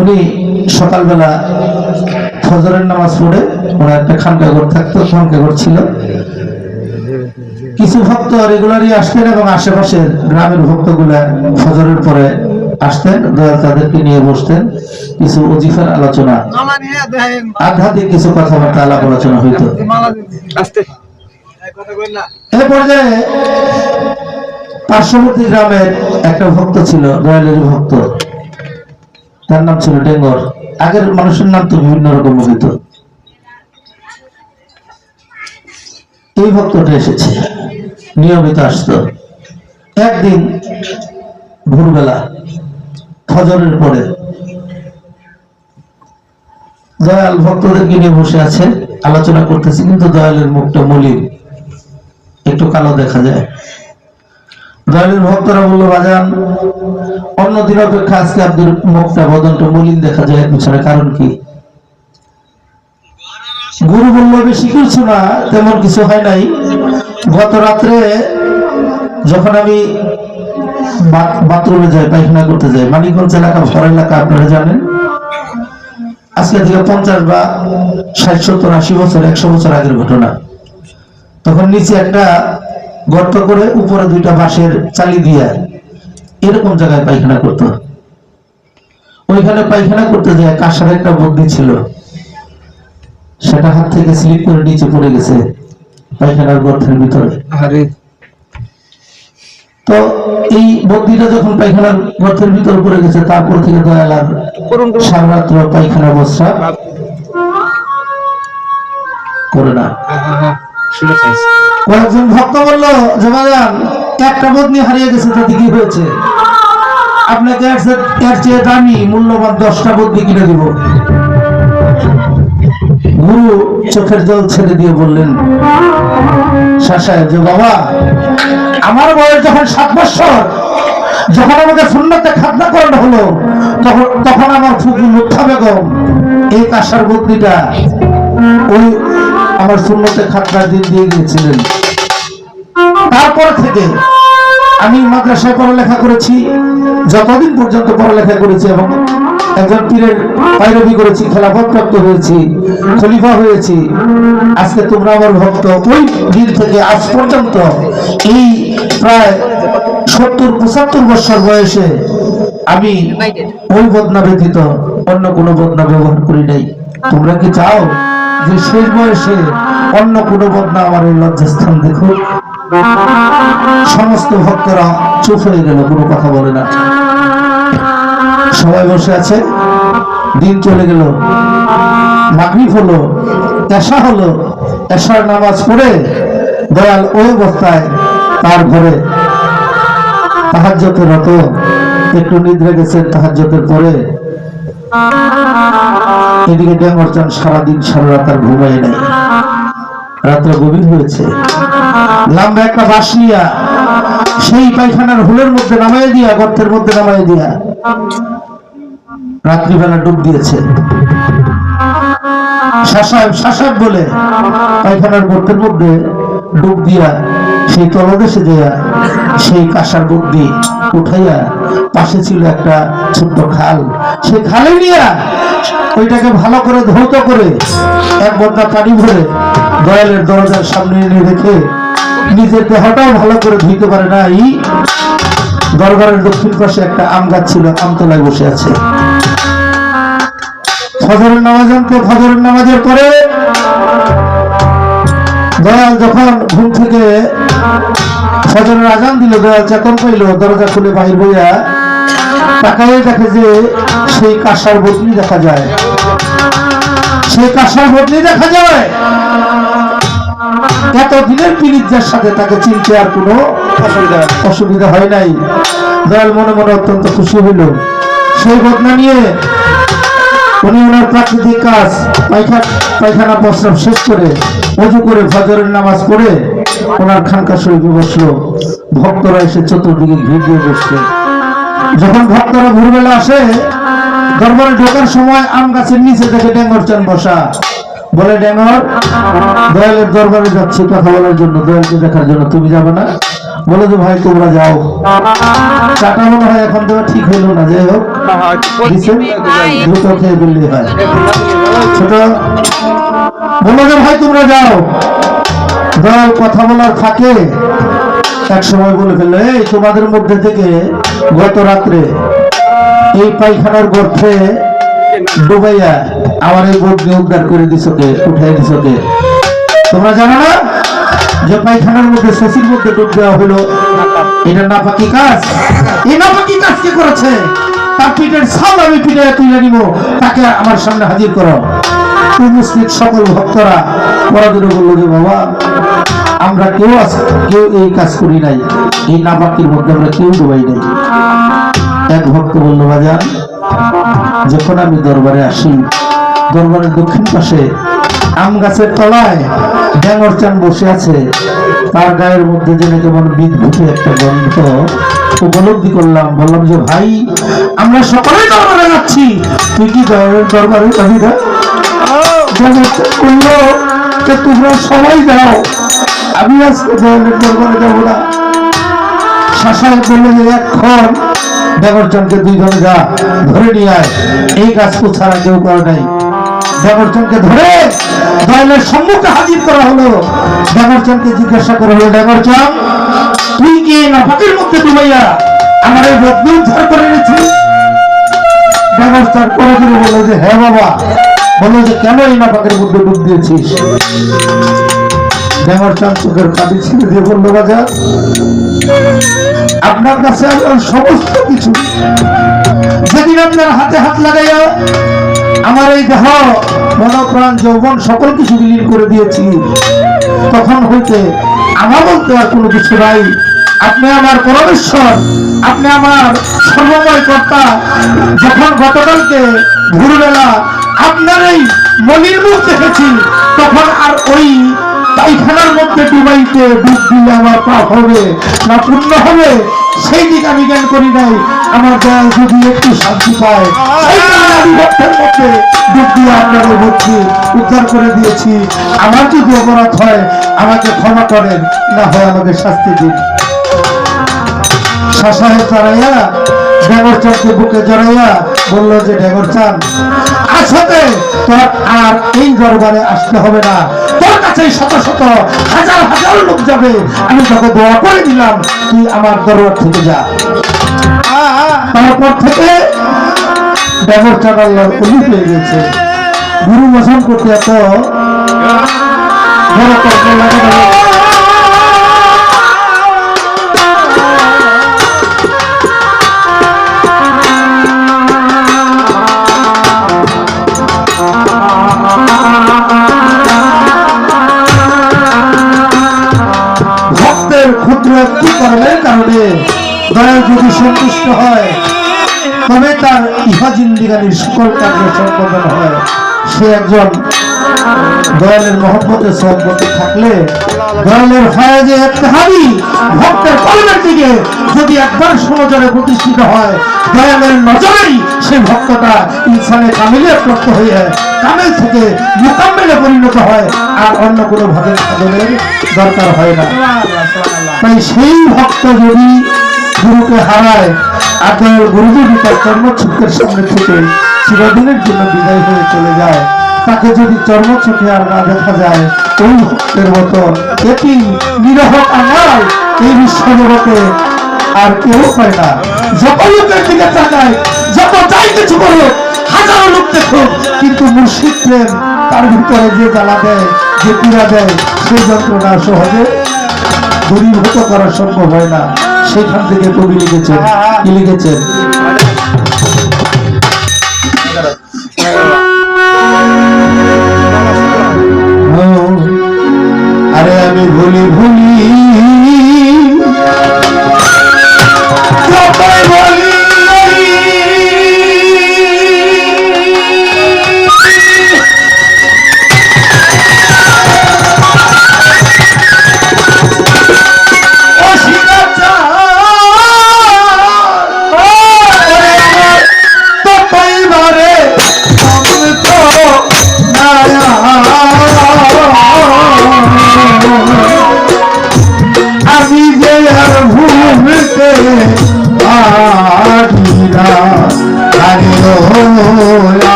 উনি সকালবেলা ফজরের নামাজ পড়ে ওনার একটা খানকাঘর থাকতো খানকাঘর ছিল। কিছু ভক্ত রেগুলারই আসতেন এবং আশেপাশের গ্রামের ভক্তগুলা ফজরের পরে আসতেন তাদেরকে নিয়ে বসতেন। কিছু অজিফার আলোচনা আধ্যাত্মিক কিছু কথাবার্তা আলাপ আলোচনা হইতো। এ পর্যায়ে পার্শ্ববর্তী গ্রামের একটা ভক্ত ছিল দয়ালের ভক্ত। তার নাম ছিল ডেঙ্গর। আগের মানুষের নাম তো বিভিন্ন রকম হইত এই ভক্তটা এসেছে। নিয়মিত আসতো। একদিন ভোরবেলা ফজরের পরে দয়াল ভক্তদেরকে নিয়ে বসে আছে, আলোচনা করতেছে, কিন্তু দয়ালের মুখটা মলিন। একটু কালো দেখা যায়। দয়ালের ভক্তরা বলল, বাজান, অন্য দিন অপেক্ষা আজকে আপনার মুখটা বদনটা মলিন দেখা যায় পিছনে কারণ কি? গুরু বলল, বেশি কিছু না, তেমন কিছু হয় নাই। গত রাত্রে যখন আমি বাথরুমে যাই, পায়খানা করতে যাই, মানিকগঞ্জ এলাকা ভর এলাকা, আপনারা জানেন? আজকে থেকে পঞ্চাশ বা ষাট, সত্তর, আশি বছর, একশো বছর আগের ঘটনা। তখন নিচে একটা গর্ত করে উপরে দুইটা বাঁশের চালি দিয়া এরকম জায়গায় পায়খানা করতো। ওইখানে পায়খানা করতে যায় কাঁসার একটা বুদ্ধি ছিল। সেটা হাত থেকে স্লিপ করে নিচে পড়ে গেছে পায়খানার গর্তের ভিতরে। তো এই বদ্যিটা যখন পায়খানার গর্তের ভিতরে পড়ে গেছে তারপর থেকে দয়াল আর করুন পায়খানা বস্ত্রা করে না। কয়েকজন ভক্ত বলল একটা বদনি হারিয়ে গেছে, তাতে কি হয়েছে? আপনাকে এর চেয়ে দামি, মূল্যবান দশটা বদনি কিনে গুরু চোখের জল ছেড়ে দিয়ে বললেন যে বাবা, আমার বয়স যখন সাত বছর, যখন আমাকে শূন্যতে খাতনা করানো হলো, তখন তখন আমার ফুকু মুথা বেগম, এই কাঁসার বদনিটা ওই আমার শূন্যতে খাতনার দিন দিয়ে গিয়েছিলেন। তারপর থেকে আমি মাদ্রাসায় পড়ালেখা করেছি, যতদিন পর্যন্ত পড়ালেখা করেছি এবং একজন পীরের পাইরবি করেছি খেলাফত প্রাপ্ত হয়েছি, খলিফা হয়েছি, আজকে তোমরা আমার ভক্ত। ওই দিন থেকে আজ পর্যন্ত এই প্রায় সত্তর, পঁচাত্তর বছর বয়সে আমি ওই বদনা ব্যতীত অন্য কোনো বদনা ব্যবহার করি নাই। তোমরা কি চাও? যে শেষ বয়সে অন্য কোনো বদনা আমার এই লজ্জাস্থান দেখো। সমস্ত ভক্তরা চুপ হয়ে গেল, কোনো কথা বলে না। সবাই বসে আছে, দিন চলে গেল মাগরিব হলো, এশা হলো, এশার নামাজ পড়ে দয়াল ওই অবস্থায় তার ঘরে তাহাজ্জতের রত, একটু নিদ্রা গেছেন তাহাজ্জতের পরে। এদিকে ডেঙ্গর চান সারাদিন সারা রাত আর ঘুমাই নাই। রাত্র গভীর হয়েছে। লম্বা একটা বাঁশ নিয়া সেই পায়খানার হুলের মধ্যে নামাই দিয়া, গর্তের মধ্যে নামাই দিয়া রাত্রিবেলা ডুব দিয়েছে। শাসাব শাসাব বলে, পায়খানার গর্তের মধ্যে ডুব দিয়া সেই তলদেশে দেয়া সেই কাঁসার বুদ্ধি উঠাইয়া পাশে ছিল একটা ছোট্ট খাল। সেই খালে নিয়া ওইটাকে ভালো করে ধৌত করে এক বদনা পানি ভরে দয়ালের দরজার সামনে এনে রেখে নিজের দেহটাও ভালো করে ধুইতে পারে না। এই দরবারের দক্ষিণ পাশে একটা আম গাছ ছিল, আমতলায় বসে আছে। ফজরের নামাজ আনতো, ফজরের নামাজের পরে দয়াল যখন ঘুম থেকে ফজরের আজান দিল, দয়াল চেতন পাইল, দরজা খুলে বাহির হইয়া তাকাই দেখে যে সেই কাঁসার বদলি দেখা যায়। সেই কাঁসার বদলি দেখা যায়। এত দিনের পিড়িতের সাথে তাকে চিনতে আর কোনো অসুবিধা অসুবিধা হয় নাই। দয়াল মনে মনে অত্যন্ত খুশি হইল। সেই ঘটনা নিয়ে উনি ওনার প্রাকৃতিক কাজ পায়খানা পায়খানা প্রস্রাব শেষ করে অজু করে ফজরের নামাজ পড়ে ওনার খানকা শরীফে বসল। ভক্তরা এসে চতুর্দিকে ভিড় দিয়ে বসছে যখন ভক্তরা ভোরবেলা আসে, দরবারে ঢোকার সময় আম গাছের নিচে দেখে ডেঙ্গর চান বসা। বলে, ডেঙ্গর, দয়ালের দরবারে যাচ্ছি, কথা বলার জন্য, দয়ালকে দেখার জন্য, তুমি যাবে না? বলে যে ভাই, তোমরা যাও। চাটা মনে হয় এখন দেওয়া ঠিক হইল না, যাই হোক। দ্রুত খেয়ে দিল্লি হয়। ছোট, বলো যে ভাই, তোমরা যাও। দল কথা বলার ফাঁকে এক সময় বলে ফেলল, এই, তোমাদের মধ্যে থেকে গত রাত্রে এই পায়খানার গর্তে ডুবাইয়া আমার এই বোর্ডকে উদ্ধার করে দিছকে, উঠাই দিছকে। তোমরা জানো না যে পায়খানার মধ্যে শশীর মধ্যে ডুব দেওয়া হলো? এটা নাপাকি কাজ। এই নাপাকি কাজ কে করেছে? তার পিঠের ছাল আমি পিঠে তুলে নিব। তাকে আমার সামনে হাজির করো। উপস্থিত সকল ভক্তরা পরাদিনে বলল যে বাবা আমরা কেউ আছে কেউ এই কাজ করি নাই। এই নাপাকির মধ্যে আমরা কেউ ডুবাই নাই। এক ভক্ত বলল বাজার যখন আমি দরবারে আসি দরবারের দক্ষিণ পাশে আম গাছের তলায় ড্যাঙর চান বসে আছে। তার গায়ের মধ্যে যেন কেমন বিদ্যুতে একটা গন্ধ উপলব্ধি করলাম। বললাম যে ভাই আমরা সকলেই দরবারে যাচ্ছি। তুই কি দরবারের দরবারে যাবি না তোমরা সবাই যাও। আমি আজকে দরবারের দরবারে যাব না। শাসায় বলল যে এখন দেবরচনকে দুই ধরে যা ধরে নিয়ে আয়। এই কাজ তো ছাড়া কেউ করে নাই। দেবরচনকে ধরে দয়ালের সম্মুখে হাজির করা হলো। দেবরচনকে জিজ্ঞাসা করা হলো, দেবরচন, তুই কি এই নাফাকের মধ্যে ডুবাইয়া আমার এই রত্ন উদ্ধার করে নিয়েছিস দেবরচন করে দিলে বলল যে হ্যাঁ বাবা। বলল যে, কেন এই নাফাকের মধ্যে ডুব দিয়েছিস? আপনার কাছে আমার সমস্ত কিছু। যেদিন আপনার হাতে হাত আমার এই দেহ, মনপ্রাণ, যৌবন সকল কিছু বিলীন করে দিয়েছি, তখন হইতে আমার বলতে আর কোনো কিছু নাই। আপনি আমার পরমেশ্বর, আপনি আমার সর্বময় কর্তা যখন গতকালকে ভোরবেলা আপনার এই মনির মুখ দেখেছি, তখন আর ওই পায়খানার মধ্যে ডুবাইতে ডুব দিলে আমার পাপ হবে, না পূর্ণ হবে, সেই দিক আমি জ্ঞান করি নাই। আমার দয়াল যদি একটু শান্তি পায় উদ্ধার করে দিয়েছি। আমার যদি অপরাধ হয়, আমাকে ক্ষমা করেন, না হয় আমাকে শাস্তি দিন। শাসায় চড়াইয়া ডেগর চাঁদকে বুকে জড়াইয়া বলল যে ডেগর চাঁদ আসতে তোর আর এই দরবারে আসতে হবে না। তোর কাছে শত শত, হাজার হাজার লোক যাবে। আমি তাকে দোয়া করে দিলাম, তুই আমার দরবার থেকে যা। তারপর থেকে ব্যবস্থা আল্লাহর অলি পেয়ে গেছে। গুরু বসন করতে এত বড় কর্ম লাগে কারণে দয়াল যদি সন্তুষ্ট হয়, তবে তার ইহা জিন্দিগানির সকল কার্য সম্পাদন হয়। সে একজন দয়ালের মহব্বতে সহব্বতে থাকলে দয়ালের ফয়াজে একহারি ভক্তের কলমের দিকে যদি একবার সনজরে প্রতিষ্ঠিত হয়, দয়ালের নজরেই সেই ভক্তটা ইনসানে কামিলে প্রাপ্ত হয়ে কামেল থেকে মোকাম্মেলে পরিণত হয়, আর অন্য কোনো ভাবে সাধনের দরকার হয় না। তাই সেই ভক্ত যদি গুরুকে হারায়, আর দয়াল গুরু যদি তার চর্মচক্ষের সামনে থেকে চিরদিনের জন্য বিদায় হয়ে চলে যায় তাকে যদি চর্মচোখে আর না দেখা যায় ওই ভক্তের মতো এটি নিরহ কাঙাল এই বিশ্বজগতে আর কেউ পায় না। যত লোকের দিকে তাকায়, যত যাই কিছু করুক হাজারো লোক দেখুক, কিন্তু মুর্শিদ প্রেম তার ভিতরে যে জ্বালা দেয়, যে পীড়া দেয়, সেই যন্ত্রণা সহজে দূরীভূত করা সম্ভব হয় না। সেখান থেকে কবি লিখেছেন, কি লিখেছেন? ভুলি ভুলি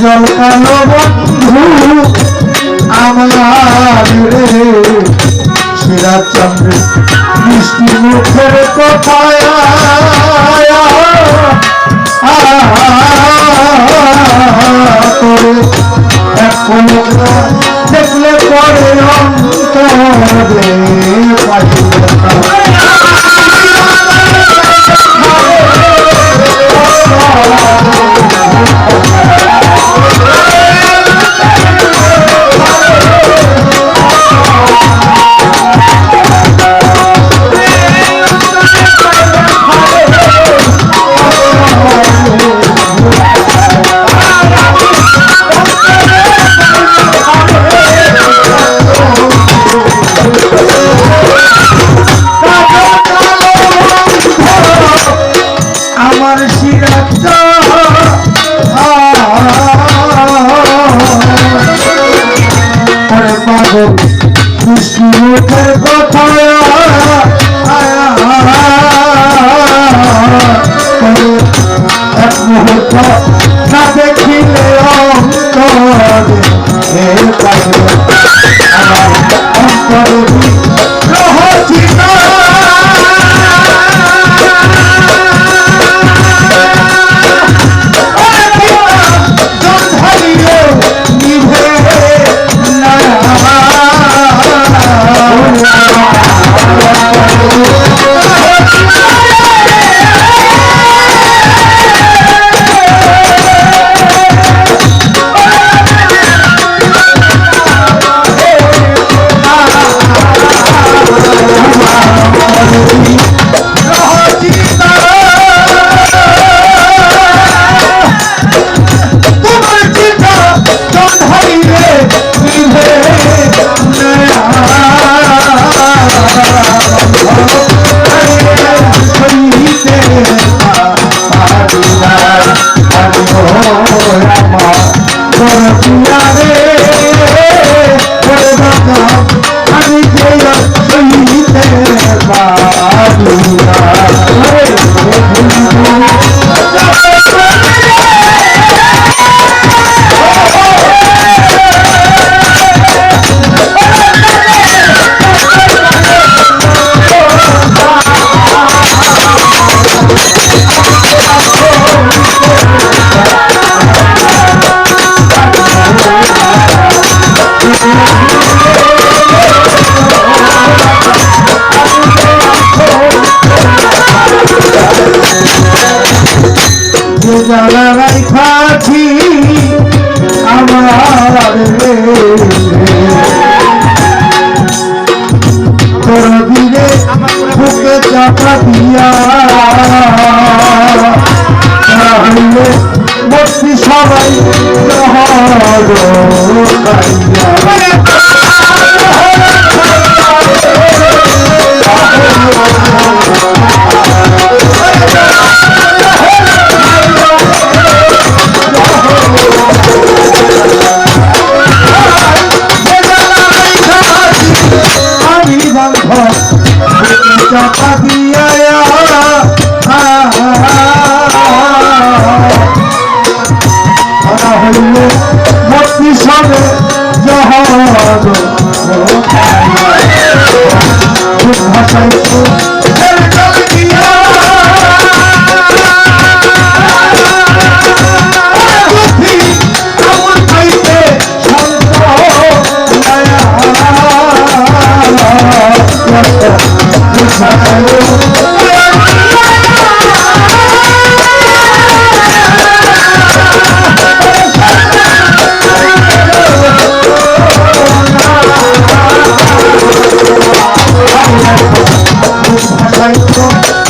জলকালো বন্ধু আমার রে সিরাজচন্দ্রের মিষ্টি মুখের কথায় দেখলে পরে অন্তরে পাশে 내 কাটিয়া। তাহলে বসি সবাই Oh, ভাষায় love.